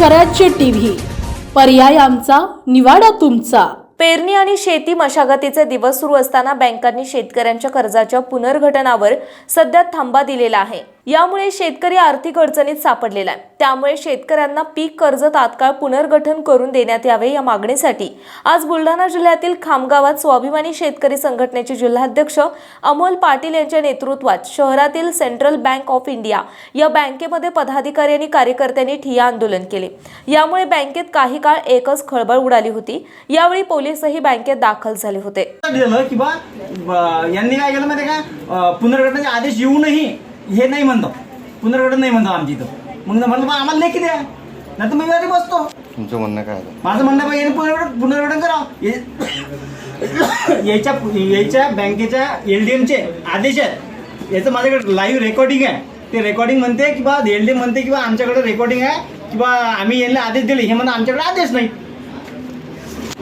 स्वराज्य टीव्ही. पर्याय आमचा निवाडा तुमचा. पेरणी आणि शेती मशागतीचे दिवस सुरू असताना बँकांनी शेतकऱ्यांच्या कर्जाच्या पुनर्घटनावर सध्या थांबा दिलेला आहे. यामुळे शेतकरी आर्थिक अडचणीत सापडलेला आहे. त्यामुळे शेतकऱ्यांना पीक कर्ज तात्काळ पुनर्गठन करून देण्यात यावे या मागणीसाठी आज बुलढाणा जिल्ह्यातील खामगावात स्वाभिमानी शेतकरी संघटनेचे जिल्हाध्यक्ष अमोल पाटील यांच्या नेतृत्वात शहरातील सेंट्रल बँक ऑफ इंडिया या बँकेमध्ये पदाधिकारी आणि कार्यकर्त्यांनी ठिय्या आंदोलन केले. यामुळे बँकेत काही काळ एकच खळबळ उडाली होती. यावेळी पोलीसही बँकेत दाखल झाले होते. यांनी काय केलं माहिती का? पुनर्गठनाचे आदेश येऊनही हे नाही म्हणतो. पुनर्गठन नाही म्हणतो आमच्या इथं. मग म्हणलं बा आम्हाला लेखी द्या. नाही तर मी घरी बसतो. तुमचं म्हणणं काय आहे? माझं म्हणणं याने पुनर्गठन पुनर्गठन करावं हे- याच्या याच्या बँकेच्या एल डी एमचे आदेश आहेत. याचं माझ्याकडे लाईव्ह रेकॉर्डिंग आहे. ते रेकॉर्डिंग म्हणते की बा एल डी एम म्हणते की बा आमच्याकडे रेकॉर्डिंग आहे की बा आम्ही यांना आदेश दिले. हे म्हणून आमच्याकडे आदेश नाही.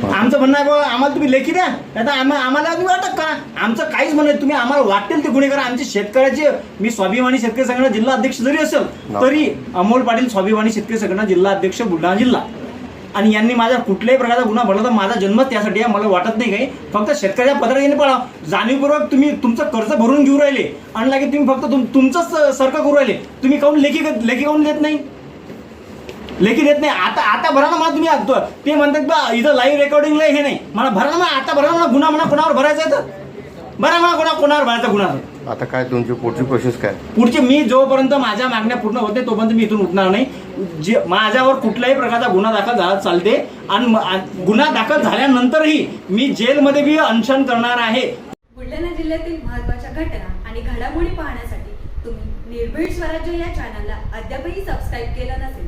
आमचं म्हणणं आहे बा आम्हाला तुम्ही लेखी द्या आता आम्हाला आम्हाला तुम्ही अटक करा. आमचं काहीच म्हणणं नाही. तुम्ही आम्हाला वाटेल ते गुन्हे करा. आमचे शेतकऱ्याचे मी स्वाभिमानी शेतकरी संघटना जिल्हा अध्यक्ष जरी असेल. तरी अमोल पाटील स्वाभिमानी शेतकरी संघटना जिल्हा अध्यक्ष बुलढाणा जिल्हा. आणि यांनी माझ्या कुठल्याही प्रकारचा गुन्हा भरला तर माझा जन्म त्यासाठी आहे मला वाटत नाही काही. फक्त शेतकऱ्याच्या पत्रात यांनी पळा जाणीवपूर्वक तुम्ही तुमचं कर्ज भरून घेऊ राहिले. आणि लागे तुम्ही फक्त तुम तुमचंच सारखं करू राहिले. तुम्ही काऊन लेखी लेखी काऊन देत नाही? लेखी देत नाही. आता आता भरा ना मला तुम्ही आ- ते म्हणतात बा इथं लाईव्ह रेकॉर्डिंगला हे नाही. मला भरा ना मला आता भरा ना मला गुन्हा म्हणा कोणावर भरायचा आहे तर? भरा मला कोणा कोणावर भरायचा गुन्हा. आता काय तुमची पुढची प्रोसेस काय? पुढचे मी जोपर्यंत माझ्या मागण्या पूर्ण होत नाही तोपर्यंत मी इथून उठणार नाही. जे माझ्यावर कुठल्याही प्रकारचा गुन्हा दाखल झाला चालते. आणि म- आ- गुन्हा दाखल झाल्यानंतरही मी जेलमध्ये बी अनशन करणार आहे. बुलढाणा जिल्ह्यातील महत्त्वाच्या घटना आणि घडामोडी पाहण्यासाठी तुम्ही निर्भीड स्वराज्य या चॅनलला अद्यापही सबस्क्राईब केलं नसेल.